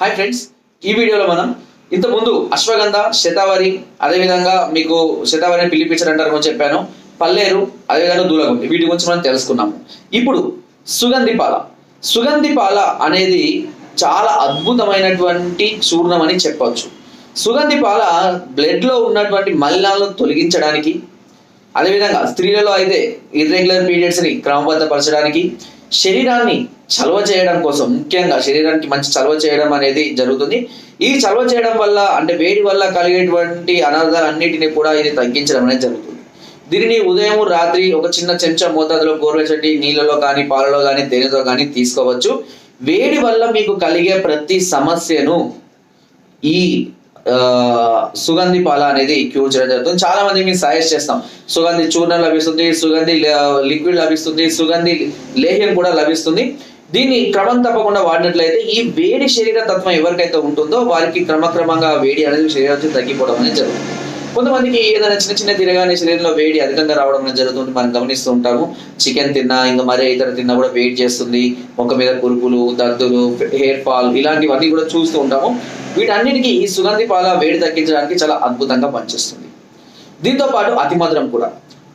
Hi friends ఈ వీడియోలో మనం ఇంతకుముందు అశ్వగంధ శతావరి అదేవిధంగా మీకు శతావరి పిలిపించడం అంటారు అని చెప్పాను. పల్లేరు అదేవిధంగా దూలగుండి వీటి గురించి మనం తెలుసుకున్నాము ఇప్పుడు సుగంధి పాల సుగంధి పాల అనేది చాలా అద్భుతమైనటువంటి చూర్ణం అని చెప్పవచ్చు సుగంధి పాల బ్లడ్లో ఉన్నటువంటి మలినాలను తొలగించడానికి అదేవిధంగా స్త్రీలలో అయితే ఇర్రెగ్యులర్ పీరియడ్స్ని క్రమబద్ధపరచడానికి శరీరాన్ని చలవ చేయడం కోసం ముఖ్యంగా శరీరానికి మంచి చలవ చేయడం అనేది జరుగుతుంది. ఈ చలవ చేయడం వల్ల అంటే వేడి వల్ల కలిగేటువంటి అనర్థాలన్నిటిని కూడా ఇది తగ్గించడం అనేది జరుగుతుంది. దీనిని ఉదయం రాత్రి ఒక చిన్న చెంచా మోతాదులో గోరువెచ్చటి నీళ్ళలో కానీ పాలలో కానీ తేనెతో కానీ తీసుకోవచ్చు. వేడి వల్ల మీకు కలిగే ప్రతి సమస్యను ఈ సుగంధి పాల అనేది క్యూర్ చేయడం జరుగుతుంది. చాలా మంది మేము సజెస్ట్ చేస్తాం. సుగంధి చూర్ణం లభిస్తుంది సుగంధి లిక్విడ్ లభిస్తుంది సుగంధి లేహ్యం కూడా లభిస్తుంది. దీన్ని క్రమం తప్పకుండా వాడినట్లయితే ఈ వేడి శరీర తత్వం ఎవరికైతే ఉంటుందో వారికి క్రమక్రమంగా వేడి అనేది శరీరం తగ్గిపోవడం అనేది జరుగుతుంది. కొంతమందికి ఏదైనా చిన్న చిన్న తిరగానే శరీరంలో వేడి అధికంగా రావడం జరుగుతుంది. మనం గమనిస్తూ ఉంటాము. చికెన్ తిన్నా ఇంకా మరే ఇతర తిన్నా కూడా వెయిట్ చేస్తుంది. ముఖం మీద కురుపులు దద్దులు హెయిర్ ఫాల్ ఇలాంటివన్నీ కూడా చూస్తూ ఉంటాము. వీటన్నిటికీ ఈ సుగంధి పాల వేడి తగ్గించడానికి చాలా అద్భుతంగా పనిచేస్తుంది. దీంతో పాటు అతిమధురం కూడా.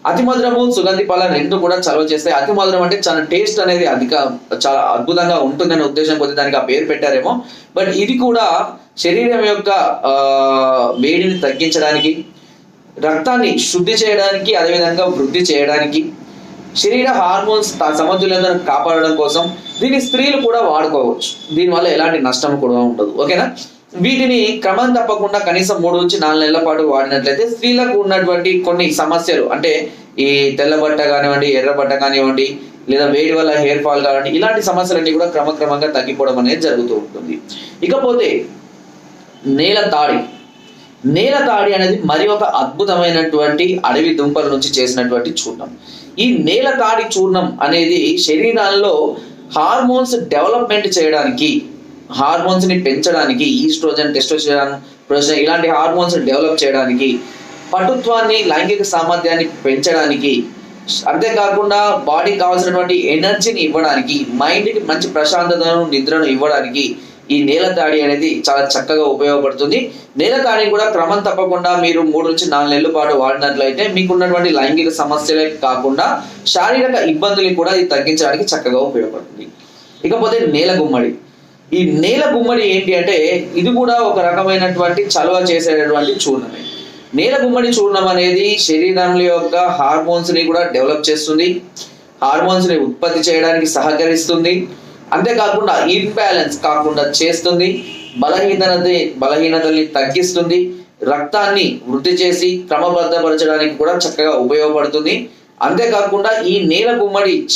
అతి మధురము సుగంధి పాల రెండు కూడా చలవ చేస్తాయి. అతి మధురం అంటే చాలా టేస్ట్ అనేది అధిక చాలా అద్భుతంగా ఉంటుందనే ఉద్దేశం కొద్ది దానికి ఆ పేరు పెట్టారేమో. బట్ ఇది కూడా శరీరం యొక్క వేడిని తగ్గించడానికి రక్తాన్ని శుద్ధి చేయడానికి అదేవిధంగా వృద్ధి చేయడానికి శరీర హార్మోన్స్ త- సమతుల్యతను కాపాడడం కోసం దీన్ని స్త్రీలు కూడా వాడుకోవచ్చు. దీనివల్ల ఎలాంటి నష్టం కూడా ఉండదు. ఓకేనా? వీటిని క్రమం తప్పకుండా కనీసం మూడు నుంచి నాలుగు నెలల పాటు వాడినట్లయితే స్త్రీలకు ఉన్నటువంటి కొన్ని సమస్యలు అంటే ఈ తెల్ల బట్ట కానివ్వండి ఎర్ర బట్ట కానివ్వండి లేదా వేడి వల్ల హెయిర్ ఫాల్ కానివ్వండి ఇలాంటి సమస్యలన్నీ కూడా క్రమక్రమంగా తగ్గిపోవడం అనేది జరుగుతూ ఉంటుంది. ఇకపోతే నేల తాడి. నేల తాడి అనేది మరి ఒక అద్భుతమైనటువంటి అడవి దుంపల నుంచి చేసినటువంటి చూర్ణం. ఈ నేల తాడి చూర్ణం అనేది శరీరాల్లో హార్మోన్స్ డెవలప్మెంట్ చేయడానికి హార్మోన్స్ని పెంచడానికి ఈస్ట్రోజన్ టెస్టోస్టెరాన్ ప్రొజెస్టెరాన్ ఇలాంటి హార్మోన్స్ డెవలప్ చేయడానికి పటుత్వాన్ని లైంగిక సామర్థ్యాన్ని పెంచడానికి అంతేకాకుండా బాడీకి కావాల్సినటువంటి ఎనర్జీని ఇవ్వడానికి మైండ్కి మంచి ప్రశాంతతను నిద్రను ఇవ్వడానికి ఈ నేల తాడి అనేది చాలా చక్కగా ఉపయోగపడుతుంది. నేల తాడిని కూడా క్రమం తప్పకుండా మీరు మూడు నుంచి నాలుగు నెలల పాటు వాడినట్లయితే మీకు ఉన్నటువంటి లైంగిక సమస్యలే కాకుండా శారీరక ఇబ్బందులు కూడా ఇది తగ్గించడానికి చక్కగా ఉపయోగపడుతుంది. ఇకపోతే నేల గుమ్మడి. ఈ నేల గుమ్మడి ఏంటి అంటే ఇది కూడా ఒక రకమైనటువంటి చలవ చేసేటటువంటి చూర్ణమే. నేల గుమ్మడి చూర్ణం అనేది శరీరం యొక్క హార్మోన్స్ని కూడా డెవలప్ చేస్తుంది. హార్మోన్స్ని ఉత్పత్తి చేయడానికి సహకరిస్తుంది. అంతేకాకుండా ఇన్బ్యాలెన్స్ కాకుండా చేస్తుంది. బలహీనత బలహీనతల్ని తగ్గిస్తుంది. రక్తాన్ని వృద్ధి చేసి క్రమబద్ధపరచడానికి కూడా చక్కగా ఉపయోగపడుతుంది. అంతేకాకుండా ఈ నేల గుమ్మడి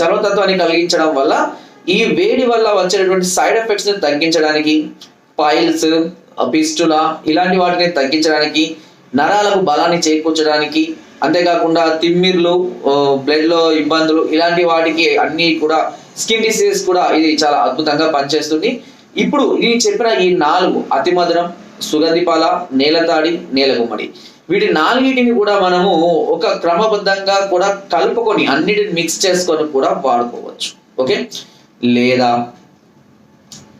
చలవతత్వాన్ని కలిగించడం వల్ల ఈ వేడి వల్ల వచ్చేటటువంటి సైడ్ ఎఫెక్ట్స్ని తగ్గించడానికి పైల్స్ పిస్టుల ఇలాంటి వాటిని తగ్గించడానికి నరాలకు బలాన్ని చేకూర్చడానికి అంతేకాకుండా తిమ్మిర్లు బ్లడ్లో ఇబ్బందులు ఇలాంటి వాటికి అన్ని కూడా స్కిన్ డిసీజెస్ కూడా ఇది చాలా అద్భుతంగా పనిచేస్తుంది. ఇప్పుడు నేను చెప్పిన ఈ నాలుగు అతి మధురం సుగంధిపాల నేలతాడి నేలగుమ్మడి. వీటి నాలుగిటిని కూడా మనము ఒక క్రమబద్ధంగా కూడా కలుపుకొని అన్నిటిని మిక్స్ చేసుకొని కూడా వాడుకోవచ్చు. ఓకే? లేదా?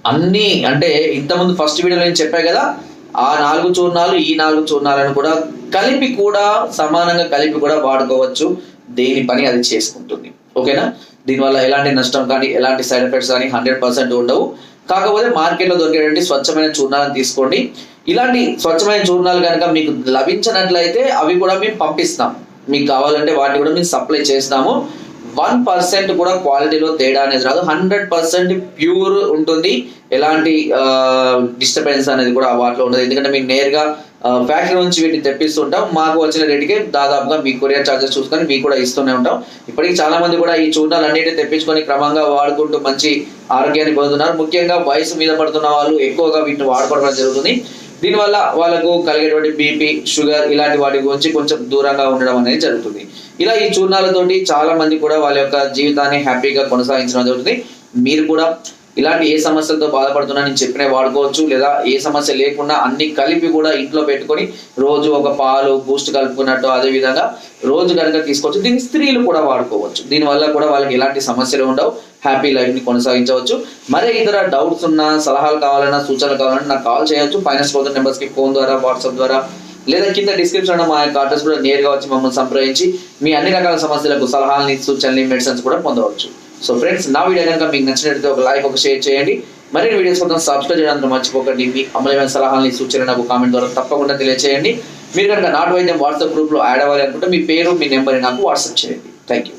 అన్ని అంటే ఇంతకుముందు ఫస్ట్ వీడియోలో నేను చెప్పా కదా ఆ నాలుగు చూర్ణాలు ఈ నాలుగు చూర్ణాలను కూడా కలిపి కూడా సమానంగా కలిపి కూడా వాడుకోవచ్చు. దేని పని అది చేసుకుంటుంది. ఓకేనా? దీనివల్ల ఎలాంటి నష్టం కానీ ఎలాంటి సైడ్ ఎఫెక్ట్స్ కానీ హండ్రెడ్ పర్సెంట్ ఉండవు. కాకపోతే మార్కెట్లో దొరికేటువంటి స్వచ్ఛమైన చూర్ణాలను తీసుకోండి. ఇలాంటి స్వచ్ఛమైన చూర్ణాలు కనుక మీకు లభించినట్లయితే అవి కూడా మేము పంపిస్తాం. మీకు కావాలంటే వాటిని కూడా మేము సప్లై చేస్తాము. వన్ పర్సెంట్ కూడా క్వాలిటీలో తేడా అనేది రాదు. హండ్రెడ్ పర్సెంట్ ప్యూర్ ఉంటుంది. ఎలాంటి డిస్టర్బెన్స్ అనేది కూడా వాటిలో ఉండదు. ఎందుకంటే మేము నేరుగా ఫ్యాక్టరీ నుంచి వీటిని తెప్పిస్తుంటాం. మాకు వచ్చిన రేటుకే దాదాపుగా మీ కొరియర్ చార్జెస్ చూసుకొని మీకు కూడా ఇస్తూనే ఉంటాం. ఇప్పటికి చాలా మంది కూడా ఈ చూర్ణాలు అన్నిటిని తెప్పించుకొని క్రమంగా వాడుకుంటూ మంచి ఆరోగ్యాన్ని పొందుతున్నారు. ముఖ్యంగా వయసు మీద పడుతున్న వాళ్ళు ఎక్కువగా వీటిని వాడుకోవడం జరుగుతుంది. దీనివల్ల వాళ్ళకు కలిగేటువంటి బీపీ షుగర్ ఇలాంటి వాటి గురించి కొంచెం దూరంగా ఉండడం అనేది జరుగుతుంది. ఇలా ఈ చూర్ణాలతోటి చాలా మంది కూడా వాళ్ళ యొక్క జీవితాన్ని హ్యాపీగా కొనసాగించడం జరుగుతుంది. మీరు కూడా ఇలాంటి ఏ సమస్యలతో బాధపడుతున్నా నేను చెప్పినవి వాడుకోవచ్చు. లేదా ఏ సమస్య లేకుండా అన్ని కలిపి కూడా ఇంట్లో పెట్టుకొని రోజు ఒక పాలు బూస్ట్ కలుపుకున్నట్టు అదే విధంగా రోజు కనుక తీసుకోవచ్చు. దీన్ని స్త్రీలు కూడా వాడుకోవచ్చు. దీనివల్ల కూడా వాళ్ళకి ఎలాంటి సమస్యలు ఉండవు. హ్యాపీ లైఫ్ని కొనసాగించవచ్చు. మరే ఇతర డౌట్స్ ఉన్నా సలహాలు కావాలన్నా సూచనలు కావాలన్నా నాకు కాల్ చేయొచ్చు. ఫైనాన్స్ కోదర్ నెంబర్స్కి ఫోన్ ద్వారా వాట్సాప్ ద్వారా లేదా కింద డిస్క్రిప్షన్ మా యొక్క అడ్రస్ కూడా నేరుగా వచ్చి మమ్మల్ని సంప్రదించి మీ అన్ని రకాల సమస్యలకు సలహాలని సూచనలు మెడిసిన్స్ కూడా పొందవచ్చు. సో ఫ్రెండ్స్ నా వీడియో కనుక మీకు నచ్చినట్లయితే ఒక లైక్ ఒక షేర్ చేయండి. మరిన్ని వీడియోస్ కోసం సబ్స్క్రైబ్ చేయడానికి మర్చిపోకండి. మీ అమలమైన సలహాలని సూచనలు నాకు కామెంట్ ద్వారా తప్పకుండా తెలియజేయండి మీరు కనుక నాటు వైద్యం వాట్సాప్ గ్రూప్లో యాడ్ అవ్వాలి అనుకుంటే మీ పేరు మీ నెంబర్ నాకు వాట్సాప్ చేయండి. Thank you